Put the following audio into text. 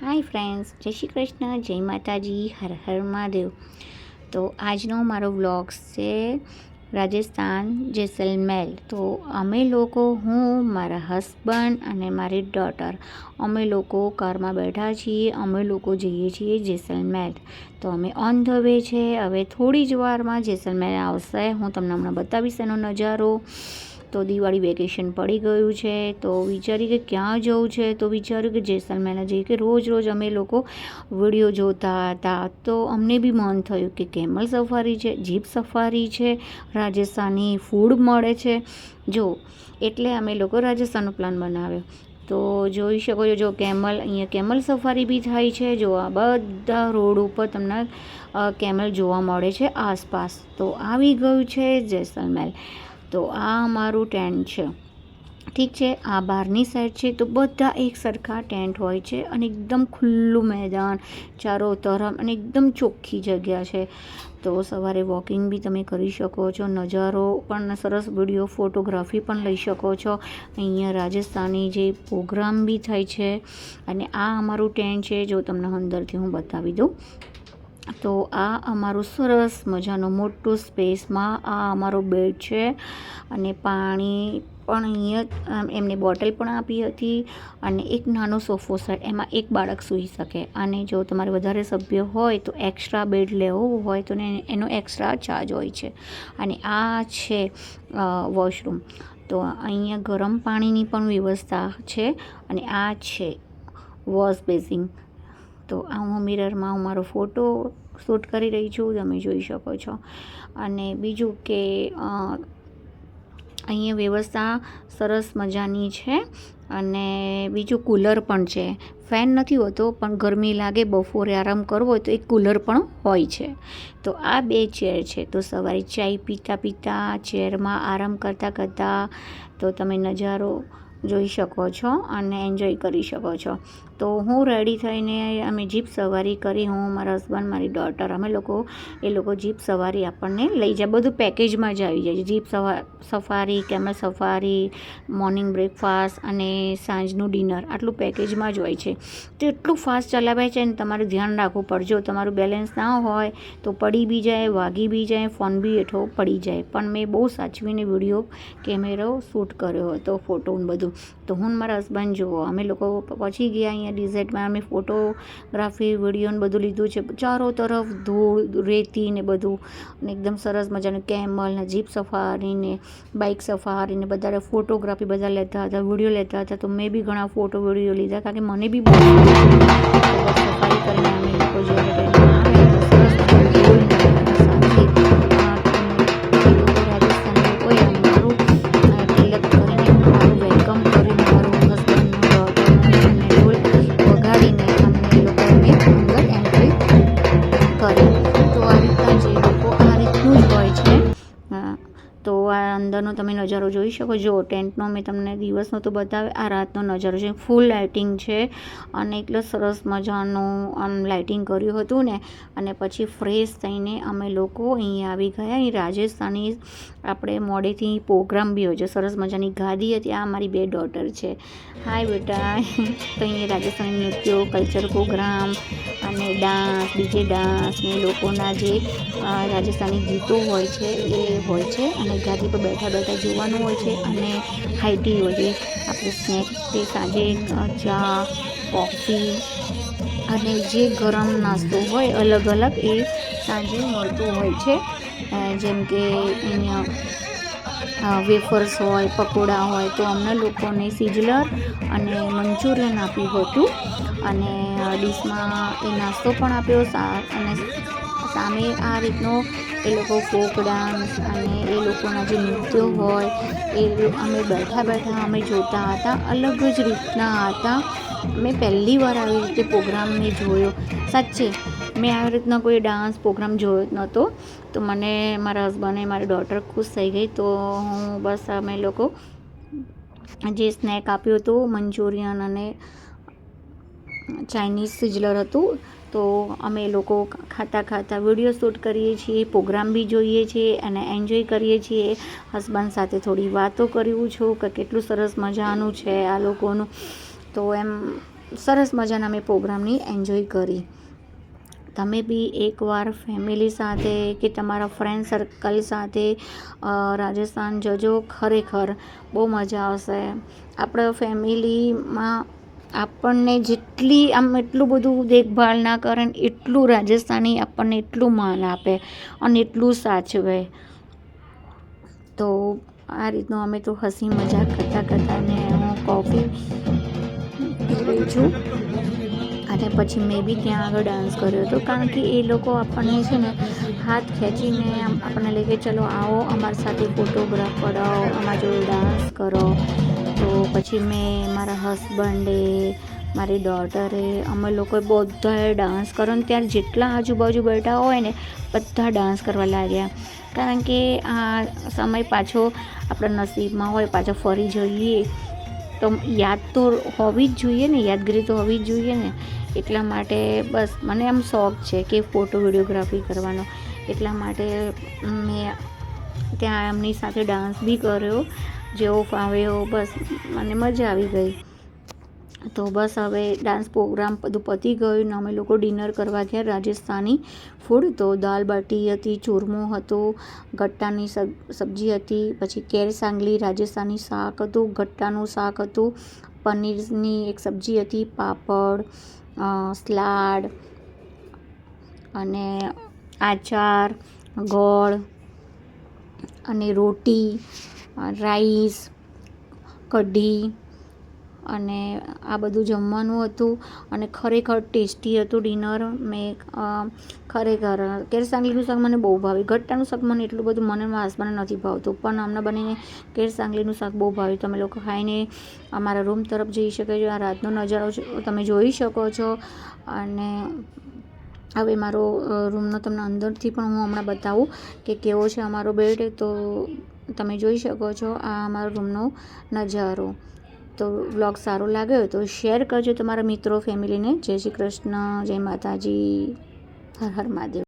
Hi friends, જય શ્રી કૃષ્ણ, જય માતાજી, હર હર મહાદેવ. તો આજનો મારો વ્લોગ છે રાજસ્થાન જેસલમેર. તો અમે લોકો, હું, મારા હસબન્ડ અને મારી ડોટર, અમે લોકો કારમાં બેઠા છીએ, અમે લોકો જઈએ છીએ જેસલમેર. તો અમે ઓન ધ વે છે, હવે થોડી જ વારમાં જેસલમેર આવશે. હું તમને હમણાં બતાવીશ એનો નજારો. તો દિવાળી વેકેશન પડી ગયું છે, તો વિચારી કે ક્યાં જવું છે? તો વિચાર્યું કે જેસલમેર જઈએ કે રોજ રોજ અમે લોકો વીડિયો જોતા હતા. તો અમને બી મન થયું કે કેમલ સફારી છે, જીપ સફારી છે, રાજસ્થાની ફૂડ મળે છે. જો, એટલે અમે લોકો રાજસ્થાનનો પ્લાન બનાવ્યો. તો જોઈ શકો છો, જો કેમલ, અહીંયા કેમલ સફારી બી થાય છે, જો આ બધા રોડ ઉપર તમને કેમલ જોવા મળે છે આસપાસ. તો આવી ગયું છે જેસલમેર. તો આ અમારું ટેન્ટ છે. ઠીક છે, આ બહારની સાઈડ છે. તો બધા એક સરખા ટેન્ટ હોય છે અને એકદમ ખુલ્લું મેદાન, ચારો તરફ અને એકદમ ચોખ્ખી જગ્યા છે. તો સવારે વોકિંગ બી તમે કરી શકો છો, નજારો પણ સરસ વીડિયો ફોટોગ્રાફી પણ લઈ શકો છો. અહીંયા રાજસ્થાની જે પ્રોગ્રામ બી થાય છે અને આ અમારું ટેન્ટ છે, જો તમને અંદરથી હું બતાવી દઉં. તો આ અમારું સરસ મજાનો મોટું સ્પેસમાં આ અમારો બેડ છે અને પાણી પણ અહીંયા એમને બોટલ પણ આપી હતી અને એક નાનો સોફો સેટ એમાં એક બાળક સૂઈ શકે. અને જો તમારે વધારે સભ્ય હોય તો એક્સ્ટ્રા બેડ લેવો હોય તો એનો એક્સ્ટ્રા ચાર્જ હોય છે. અને આ છે વોશરૂમ તો અહીંયા ગરમ પાણીની પણ વ્યવસ્થા છે અને આ છે વોશ બેસિંગ તો આ હું મિરરમાં હું મારો ફોટો શૂટ કરી રહી છું, તમે જોઈ શકો છો. અને બીજું કે અહીંયા વ્યવસ્થા સરસ મજાની છે અને બીજું કુલર પણ છે. ફેન નથી હોતો, પણ ગરમી લાગે, બપોરે આરામ કરવો હોય તો એક કુલર પણ હોય છે. તો આ બે ચેર છે. તો સવારે ચાય પીતા પીતા ચેરમાં આરામ કરતાં કરતાં તો તમે નજારો જોઈ શકો છો અને એન્જોય કરી શકો છો. તો હું રેડી થઈને અમે જીપ સવારી કરી, હું, મારા હસબન્ડ મારી ડોટર અમે લોકો, એ લોકો જીપ સવારી આપણને લઈ જાય. બધું પેકેજમાં જ આવી જાય. Jeep safari camel safari morning breakfast અને સાંજનું ડિનર આટલું પેકેજમાં જ હોય છે. તો એટલું ફાસ્ટ ચલાવે છે ને તમારું ધ્યાન રાખવું પડજો. તમારું બેલેન્સ ના હોય તો પડી બી જાય, વાગી બી જાય ફોન બી હેઠો પડી જાય. પણ મેં બહુ સાચવીને વીડિયો કેમેરો શૂટ કર્યો હતો ફોટો બધું. તો હું મારા હસબન્ડ જુઓ અમે લોકો પછી ગયા અહીંયા અહીંયા ડીઝેટમાં અમે ફોટોગ્રાફી વીડિયો ને બધું લીધું છે ચારો તરફ ધૂળ રેતી ને બધું અને એકદમ સરસ મજાનું કેમલ ને જીપ સફારી ને બાઇક સફારી ને બધા ફોટોગ્રાફી બધા લેતા હતા વીડિયો લેતા હતા તો મેં બી ઘણા ફોટો વીડિયો લીધા કારણ કે મને બી બહુ સફારી કરીને અમે લોકો જ્યારે નજારો જોઈ શકો. જો, ટેન્ટનો મેં તમને દિવસનો તો બતાવે આ રાતનો નજારો છે. ફૂલ લાઇટિંગ છે અને એટલો સરસ મજાનું આમ લાઇટિંગ કર્યું હતું ને. અને પછી ફ્રેશ થઈને અમે લોકો અહીંયા આવી ગયા. અહીં રાજસ્થાની આપણે મોડેથી પ્રોગ્રામ બી હોય છે. સરસ મજાની ગાદી હતી. આ મારી બે ડોટર છે. હાય બેટા. તો અહીંયા રાજસ્થાની નૃત્યો કલ્ચર પ્રોગ્રામ અને ડાન્સ બીજે ડાન્સ લોકોના જે રાજસ્થાની ગીતો હોય છે એ હોય છે. અને ગાદી પર બેઠા બેઠા જોવાનું હોય છે અને હાઈટી હોય છે. આપણે સ્નેક તે સાંજે ચા, કોફી અને જે ગરમ નાસ્તો હોય અલગ અલગ એ સાંજે મળતું હોય છે. જેમ કે અહીંયા વેફર્સ હોય, પકોડા હોય તો અમને લોકોને સિઝલર અને મંચુરિયન આપ્યું હતું. અને ડીશમાં એ નાસ્તો પણ આપ્યો અને સામે આ રીતનો એ લોકો ફોક ડાન્સ અને એ લોકોના જે નૃત્યો હોય, એ અમે બેઠા બેઠા અમે જોતા હતા, અલગ જ રીતના હતા. મેં પહેલી વાર આવી રીતે પ્રોગ્રામને જોયો. સાચે, મેં આવી રીતના કોઈ ડાન્સ પ્રોગ્રામ જોયો જ નહોતો. તો મને મારા હસબન્ડે મારી ડોટર ખુશ થઈ ગઈ. તો હું બસ અમે લોકો જે સ્નેક આપ્યું હતું, મંચુરિયન અને ચાઇનીઝ સિઝલર હતું તો અમે લોકો ખાતા ખાતા વીડિયો શૂટ કરીએ છીએ, પ્રોગ્રામ બી જોઈએ છીએ અને એન્જોય કરીએ છીએ. હસબન્ડ સાથે થોડી વાતો કર્યું છું કે કેટલું સરસ મજાનું છે આ લોકોનું. તો એમ સરસ મજાના મેં પ્રોગ્રામની એન્જોય કરી. તમે બી એકવાર ફેમિલી સાથે કે તમારા ફ્રેન્ડ સર્કલ સાથે રાજસ્થાન જજો ખરેખર. બહુ મજા આવશે. આપણે ફેમિલીમાં આપણને જેટલી આમ એટલું બધું દેખભાળ ના કરે ને એટલું રાજસ્થાની આપણને એટલું માન આપે અને એટલું સાચવે. તો આ રીતનું અમે તો હસી મજાક કરતાં કરતાં ને હું કોફી પી છું. અને પછી મેં બી ત્યાં આગળ ડાન્સ કર્યો હતો. કારણ કે એ લોકો આપણને છે ને હાથ ખેંચીને આપણને લઈ કે ચલો આવો, અમારી સાથે ફોટોગ્રાફ પડાવો અમારા જોડે ડાન્સ કરો. તો પછી મેં મારા હસબન્ડે મારી ડોટરે અમે લોકોએ બધાએ ડાન્સ કર્યો ને ત્યારે જેટલા આજુબાજુ બેઠા હોય ને બધા ડાન્સ કરવા લાગ્યા. કારણ કે આ સમય પાછો આપણા નસીબમાં હોય, પાછો ફરી જઈએ. તો યાદ તો હોવી જ જોઈએ ને, યાદગીરી તો હોવી જ જોઈએ ને. એટલા માટે બસ મને આમ શોખ છે કે ફોટો વિડીયોગ્રાફી કરવાનો. એટલા માટે મેં ત્યાં એમની સાથે ડાન્સ બી કર્યો. જેવો ફાવે એવો બસ, મને મજા આવી ગઈ. તો બસ હવે ડાન્સ પ્રોગ્રામ બધું પતી ગયું ને અમે લોકો ડિનર કરવા ગયા રાજસ્થાની ફૂડ તો દાલ બાટી હતી, ચૂરમો હતો, ગટ્ટાની સબ, સબ્જી હતી, પછી કેર સાંગલી, રાજસ્થાની શાક હતું, ગટ્ટાનું શાક હતું, પનીરની એક સબ્જી હતી, પાપડ સલાડ અને આચાર, ગોળ અને રોટી. રાઈસ, કઢી અને આ બધું જમવાનું હતું. અને ખરેખર ટેસ્ટી હતું ડિનર. મેં ખરેખર કેરસાંગલીનું શાક મને બહુ ભાવે. ગટ્ટાનું શાક મને એટલું બધું મને મારા હસબન્ડને નથી ભાવતું. પણ અમને બનીને કેરસાંગલીનું શાક બહુ ભાવ્યું તમે લોકો ખાઈને અમારા રૂમ તરફ જઈ શકો છો. આ રાતનો નજારો તમે જોઈ શકો છો. અને હવે મારો રૂમનો તમને અંદરથી પણ હું હમણાં બતાવું કે કેવો છે અમારો બેડ. તો તમે જોઈ શકો છો આ અમારો રૂમનો નજારો. તો વ્લોગ સારો લાગ્યો તો શેર કરજો તમારા મિત્રો, ફેમિલીને. જય શ્રી કૃષ્ણ, જય માતાજી. હર હર મહાદેવ.